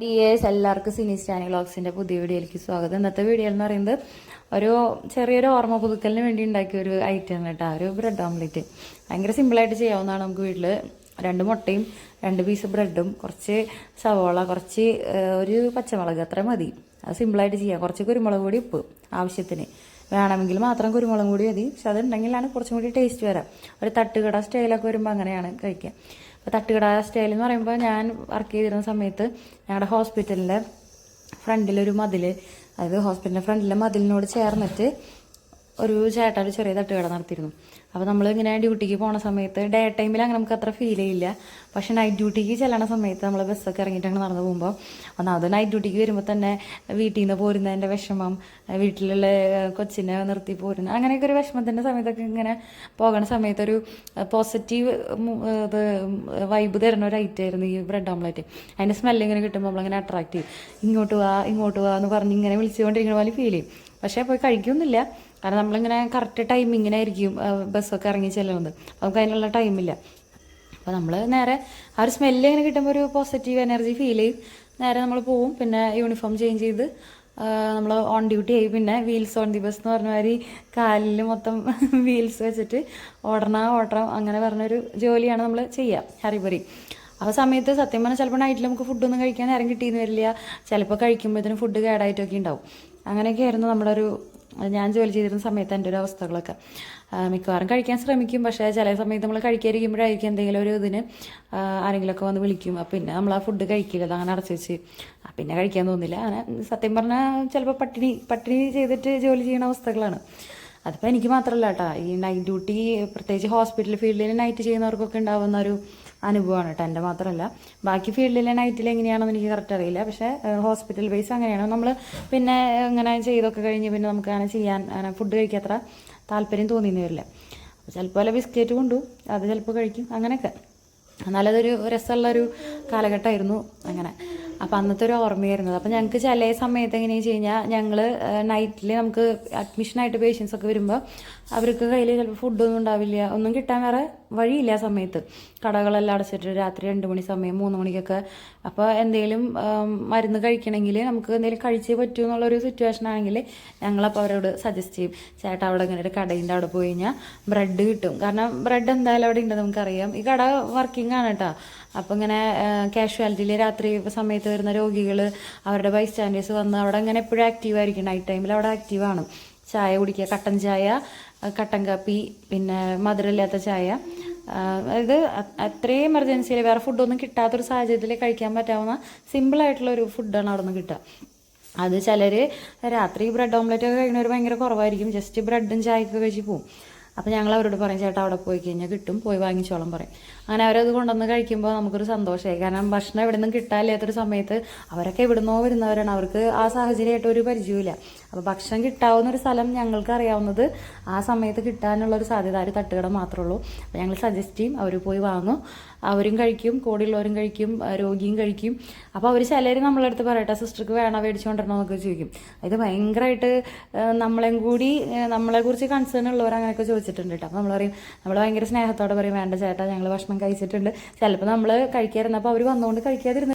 D S എല്ലാവർക്കും സിനി സ്റ്റാനി ബ്ലോഗ്സിന്റെ പുതിയ വീഡിയോയിലേക്ക് സ്വാഗതം. ഇന്നത്തെ വീഡിയോ എന്ന് പറയുന്നത് ഒരു ചെറിയൊരു ഓർമ്മ പുതുക്കലിന് വേണ്ടി ഉണ്ടാക്കിയ ഒരു ഐറ്റം കേട്ടോ. ഒരു ബ്രെഡ് ഓംലെറ്റ് ഭയങ്കര സിമ്പിളായിട്ട് ചെയ്യാവുന്നതാണ് നമുക്ക് വീട്ടിൽ രണ്ട് മുട്ടയും രണ്ട് പീസ് ബ്രെഡും കുറച്ച് സവോള കുറച്ച് ഒരു പച്ചമുളക്. അത്ര മതി. അത് സിമ്പിളായിട്ട് ചെയ്യാം. കുറച്ച് കുരുമുളക് കൂടി ഉപ്പ് ആവശ്യത്തിന്. വേണമെങ്കിൽ മാത്രം കുരുമുളക് കൂടി മതി. പക്ഷെ അതുണ്ടെങ്കിലാണ് കുറച്ചും കൂടി ടേസ്റ്റ് വരാം. ഒരു തട്ടുകട സ്റ്റൈലൊക്കെ വരുമ്പോൾ അങ്ങനെയാണ് കഴിക്കുക. അപ്പോൾ തട്ടുകട സ്റ്റൈൽ എന്ന് പറയുമ്പോൾ ഞാൻ വർക്ക് ചെയ്തിരുന്ന സമയത്ത് ഞങ്ങളുടെ ഹോസ്പിറ്റലിന്റെ ഫ്രണ്ടിലൊരു മതിൽ അതായത് ഹോസ്പിറ്റലിന്റെ ഫ്രണ്ടിലെ മതിലിനോട് ചേർന്നിട്ട് ഒരു ചേട്ടൻ ഒരു ചെറിയ തട്ടുകട നടത്തിയിരുന്നു. അപ്പോൾ നമ്മൾ ഇങ്ങനെ ഡ്യൂട്ടിക്ക് പോണ സമയത്ത് ഡേ ടൈമിൽ അങ്ങനെ നമുക്ക് അത്ര ഫീൽ ചെയ്യില്ല. പക്ഷേ നൈറ്റ് ഡ്യൂട്ടിക്ക് ചെല്ലണ സമയത്ത് നമ്മൾ ബസ്സൊക്കെ ഇറങ്ങിയിട്ട് അങ്ങനെ നടന്നു പോകുമ്പോൾ ഒന്നാമത് നൈറ്റ് ഡ്യൂട്ടിക്ക് വരുമ്പോൾ തന്നെ വീട്ടിൽ നിന്ന് പോരുന്നതിന്റെ വിഷമം വീട്ടിലുള്ള കൊച്ചിനെ നിർത്തി പോരുന്ന അങ്ങനെയൊക്കെ ഒരു വിഷമത്തിന്റെ സമയത്തൊക്കെ ഇങ്ങനെ പോകണ സമയത്തൊരു പോസിറ്റീവ് ഇത് വൈബ് തരുന്ന ഒരു ഐറ്റം ആയിരുന്നു ഈ ബ്രെഡ് ഓംലെറ്റ് അതിന്റെ സ്മെല്ല് ഇങ്ങനെ കിട്ടുമ്പോൾ നമ്മളിങ്ങനെ അട്രാക്ട് ചെയ്യും. ഇങ്ങോട്ട് വാ ഇങ്ങോട്ട് വാ എന്ന് പറഞ്ഞ് ഇങ്ങനെ വിളിച്ചുകൊണ്ടിരിക്കുന്ന പോലെ ഫീൽ ചെയ്യും. പക്ഷേ പോയി കഴിക്കൊന്നുമില്ല. കാരണം നമ്മളിങ്ങനെ കറക്റ്റ് ടൈമിങ്ങിനായിരിക്കും ബസ്സൊക്കെ ഇറങ്ങി ചെല്ലുന്നത്. നമുക്ക് അതിനുള്ള ടൈമില്ല അപ്പോൾ നമ്മൾ നേരെ ആ ഒരു സ്മെല്ല് ഇങ്ങനെ കിട്ടുമ്പോൾ ഒരു പോസിറ്റീവ് എനർജി ഫീൽ ചെയ്യും. നേരെ നമ്മൾ പോവും. പിന്നെ യൂണിഫോം ചേഞ്ച് ചെയ്ത് നമ്മൾ ഓൺ ഡ്യൂട്ടി ആയി. പിന്നെ വീൽസ് ഓൺ ദി ബസ് എന്ന് പറഞ്ഞ മാതിരി കാലിൽ മൊത്തം വീൽസ് വെച്ചിട്ട് ഓടണ ഓടണം അങ്ങനെ പറഞ്ഞൊരു ജോലിയാണ് നമ്മൾ ചെയ്യുക ഹറിബറി ആ സമയത്ത് സത്യം പറഞ്ഞാൽ ചിലപ്പോൾ നൈറ്റിൽ നമുക്ക് ഫുഡൊന്നും കഴിക്കാൻ നേരം കിട്ടിയെന്ന് വരില്ല. ചിലപ്പോൾ കഴിക്കുമ്പോഴത്തേനും ഫുഡ് കേടായിട്ടൊക്കെ ഉണ്ടാവും. അങ്ങനെയൊക്കെ ആയിരുന്നു നമ്മുടെ ഒരു ഞാൻ ജോലി ചെയ്തിരുന്ന സമയത്ത് എന്റെ ഒരു അവസ്ഥകളൊക്കെ മിക്കവാറും കഴിക്കാൻ ശ്രമിക്കും. പക്ഷേ ചില സമയത്ത് നമ്മൾ കഴിക്കാതിരിക്കുമ്പോഴായിരിക്കും എന്തെങ്കിലും ഒരു ഇതിന് ആരെങ്കിലുമൊക്കെ വന്ന് വിളിക്കും. അപ്പം പിന്നെ നമ്മൾ ആ ഫുഡ് കഴിക്കില്ല. അത് അങ്ങനെ അടച്ചു വെച്ച് പിന്നെ കഴിക്കാൻ തോന്നില്ല. അങ്ങനെ സത്യം പറഞ്ഞാൽ ചിലപ്പോൾ പട്ടിണി പട്ടിണി ചെയ്തിട്ട് ജോലി ചെയ്യുന്ന അവസ്ഥകളാണ്. അതിപ്പോൾ എനിക്ക് മാത്രമല്ല കേട്ടോ. ഈ നൈറ്റ് ഡ്യൂട്ടി പ്രത്യേകിച്ച് ഹോസ്പിറ്റൽ ഫീൽഡിൽ നൈറ്റ് ചെയ്യുന്നവർക്കൊക്കെ ഉണ്ടാവുന്ന ഒരു അനുഭവമാണ് കേട്ടോ എന്റെ മാത്രമല്ല. ബാക്കി ഫീൽഡിലെ നൈറ്റിൽ എങ്ങനെയാണെന്ന് എനിക്ക് കറക്റ്റ് അറിയില്ല. പക്ഷേ ഹോസ്പിറ്റൽ ബേസ് അങ്ങനെയാണ്. നമ്മൾ പിന്നെ ഇങ്ങനെ ചെയ്തൊക്കെ കഴിഞ്ഞ് പിന്നെ നമുക്ക് അങ്ങനെ ചെയ്യാൻ അങ്ങനെ ഫുഡ് കഴിക്കാൻ അത്ര താല്പര്യം തോന്നിയെന്ന് വരില്ല. അപ്പോൾ ചിലപ്പോൾ വല്ല ബിസ്ക്കറ്റ് കൊണ്ടുപോകും അത് ചിലപ്പോൾ കഴിക്കും. അങ്ങനെയൊക്കെ. എന്നാലതൊരു രസമുള്ളൊരു കാലഘട്ടമായിരുന്നു. അങ്ങനെ. അപ്പം അന്നത്തെ ഒരു ഓർമ്മയായിരുന്നത് അപ്പം ഞങ്ങൾക്ക് ചില സമയത്ത് എങ്ങനെയാണെന്ന് വെച്ച് കഴിഞ്ഞാൽ ഞങ്ങൾ നൈറ്റിൽ നമുക്ക് അഡ്മിഷനായിട്ട് പേഷ്യൻസ് ഒക്കെ വരുമ്പോൾ അവർക്ക് കയ്യിൽ ചിലപ്പോൾ ഫുഡൊന്നും ഉണ്ടാവില്ല. ഒന്നും കിട്ടാൻ വേറെ വഴിയില്ല ആ സമയത്ത്. കടകളെല്ലാം അടച്ചിട്ട് രാത്രി രണ്ട് മണി സമയം മൂന്ന് മണിക്കൊക്കെ. അപ്പോൾ എന്തെങ്കിലും മരുന്ന് കഴിക്കണമെങ്കിൽ നമുക്ക് എന്തെങ്കിലും കഴിച്ചേ പറ്റൂ എന്നുള്ളൊരു സിറ്റുവേഷൻ ആണെങ്കിൽ ഞങ്ങളപ്പോൾ അവരോട് സജസ്റ്റ് ചെയ്യും. ചേട്ടാ അവിടെ ഇങ്ങനെ ഒരു കടയിന്റെ അവിടെ പോയി കഴിഞ്ഞാൽ ബ്രെഡ് കിട്ടും. കാരണം ബ്രെഡ് എന്തായാലും അവിടെ ഉണ്ടെന്ന് നമുക്കറിയാം. ഈ കട വർക്കിംഗ് ആണ് കേട്ടോ അപ്പോൾ ഇങ്ങനെ കാഷ്വാലിറ്റിയിൽ രാത്രി സമയത്ത് വരുന്ന രോഗികൾ അവരുടെ ബൈസ്റ്റാൻഡേഴ്സ് വന്ന് അവിടെ അങ്ങനെ എപ്പോഴും ആക്റ്റീവ് ആയിരിക്കും. നൈറ്റ് ടൈമിൽ അവിടെ ആക്റ്റീവാണ് ചായ കുടിക്കുക കട്ടൻ ചായ കട്ടൻ കാപ്പി പിന്നെ മധുരമില്ലാത്ത ചായ. അതായത് അത്രയും എമർജൻസിയിൽ വേറെ ഫുഡൊന്നും കിട്ടാത്തൊരു സാഹചര്യത്തിൽ കഴിക്കാൻ പറ്റാവുന്ന സിമ്പിളായിട്ടുള്ള ഒരു ഫുഡാണ് അവിടെ നിന്ന് കിട്ടുക. അത് ചിലർ രാത്രി ബ്രെഡ് ഓംലെറ്റ് ഒക്കെ കഴിക്കുന്നവർ ഭയങ്കര കുറവായിരിക്കും. ജസ്റ്റ് ബ്രെഡും ചായയൊക്കെ കഴിച്ച് പോവും. അപ്പോൾ ഞങ്ങൾ അവരോട് പറയും ചേട്ടാ അവിടെ പോയി കഴിഞ്ഞാൽ കിട്ടും പോയി വാങ്ങിച്ചോളം പറയും. അങ്ങനെ അവരത് കൊണ്ടുവന്ന് കഴിക്കുമ്പോൾ നമുക്കൊരു സന്തോഷമായി. കാരണം ഭക്ഷണം എവിടെ നിന്നും കിട്ടാനില്ലാത്തൊരു സമയത്ത് അവരൊക്കെ എവിടുന്നോ വരുന്നവരാണ്. അവർക്ക് ആ സാഹചര്യമായിട്ട് ഒരു പരിചയമില്ല അപ്പോൾ ഭക്ഷണം കിട്ടാവുന്ന ഒരു സ്ഥലം ഞങ്ങൾക്ക് അറിയാവുന്നത് ആ സമയത്ത് കിട്ടാനുള്ള ഒരു സാധ്യത ഒരു തട്ടുകട മാത്രമേ ഉള്ളൂ. അപ്പോൾ ഞങ്ങൾ സജസ്റ്റ് ചെയ്യും അവർ പോയി വാങ്ങും. അവരും കഴിക്കും കൂടെയുള്ളവരും കഴിക്കും രോഗിയും കഴിക്കും. അപ്പോൾ അവർ ചിലർ നമ്മളെ അടുത്ത് പറയട്ടെ സിസ്റ്റർക്ക് വേണോ മേടിച്ചുകൊണ്ടിരണോ എന്നൊക്കെ ചോദിക്കും. ഇത് ഭയങ്കരമായിട്ട് നമ്മളെയും കൂടി നമ്മളെക്കുറിച്ച് കൺസേൺ ഉള്ളവർ അങ്ങനെയൊക്കെ ചോദിച്ചിട്ടുണ്ട് കേട്ടോ അപ്പോൾ നമ്മൾ പറയും നമ്മൾ ഭയങ്കര സ്നേഹത്തോടെ പറയും വേണ്ട ചേട്ടാ ഞങ്ങൾ ഭക്ഷണം കഴിച്ചിട്ടുണ്ട്. ചിലപ്പോൾ നമ്മൾ കഴിക്കാതിരുന്നപ്പോൾ അവർ വന്നുകൊണ്ട് കഴിക്കാതിരുന്ന